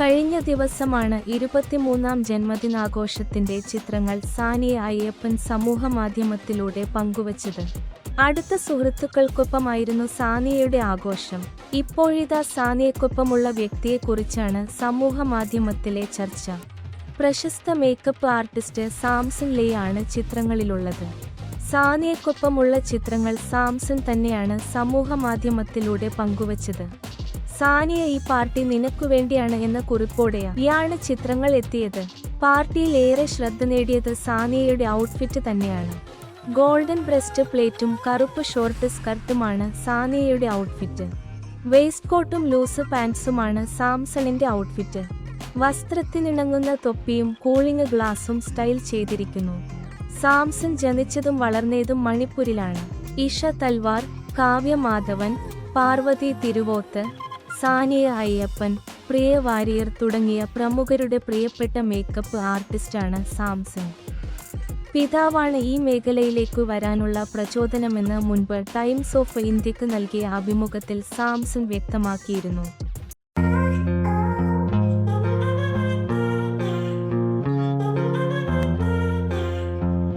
കഴിഞ്ഞ ദിവസമാണ് ഇരുപത്തിമൂന്നാം ജന്മദിനാഘോഷത്തിന്റെ ചിത്രങ്ങൾ സാനിയ അയ്യപ്പൻ സമൂഹ മാധ്യമത്തിലൂടെ പങ്കുവച്ചത്. അടുത്ത സുഹൃത്തുക്കൾക്കൊപ്പമായിരുന്നു സാനിയയുടെ ആഘോഷം. ഇപ്പോഴിതാ സാനിയക്കൊപ്പമുള്ള വ്യക്തിയെക്കുറിച്ചാണ് സമൂഹ മാധ്യമത്തിലെ ചർച്ച. പ്രശസ്ത മേക്കപ്പ് ആർട്ടിസ്റ്റ് സാംസൺ ലേ ആണ് ചിത്രങ്ങളിലുള്ളത്. സാനിയക്കൊപ്പമുള്ള ചിത്രങ്ങൾ സാംസൺ തന്നെയാണ് സമൂഹ മാധ്യമത്തിലൂടെ പങ്കുവച്ചത്. സാനിയ ഈ പാർട്ടി നിനക്കു വേണ്ടിയാണ് എന്ന കുറിപ്പോടെയാണ് ചിത്രങ്ങൾ എത്തിയത്. പാർട്ടിയിൽ ഏറെ ശ്രദ്ധ നേടിയത് സാനിയയുടെ ഔട്ട്ഫിറ്റ് തന്നെയാണ്. ഗോൾഡൻ ബ്രസ്റ്റ് പ്ലേറ്റും കറുപ്പ് ഷോർട്ട് സ്കർട്ടുമാണ് സാനിയയുടെ ഔട്ട്ഫിറ്റ് വേസ്റ്റ് കോട്ടും ലൂസ് പാൻസുമാണ് സാംസണിന്റെ ഔട്ട്ഫിറ്റ് വസ്ത്രത്തിനിണങ്ങുന്ന തൊപ്പിയും കൂളിംഗ് ഗ്ലാസും സ്റ്റൈൽ ചെയ്തിരിക്കുന്നു. സാംസൺ ജനിച്ചതും വളർന്നതും മണിപ്പൂരിലാണ്. ഇഷ തൽവാർ കാവ്യ മാധവൻ പാർവതി തിരുവോത്ത് സാനിയ അയ്യപ്പൻ പ്രിയ വാരിയർ തുടങ്ങിയ പ്രമുഖരുടെ പ്രിയപ്പെട്ട മേക്കപ്പ് ആർട്ടിസ്റ്റാണ് സാംസൺ. പിതാവാണ് ഈ മേഖലയിലേക്ക് വരാനുള്ള പ്രചോദനമെന്ന് മുൻപ് ടൈംസ് ഓഫ് ഇന്ത്യയ്ക്ക് നൽകിയ അഭിമുഖത്തിൽ സാംസൺ വ്യക്തമാക്കിയിരുന്നു.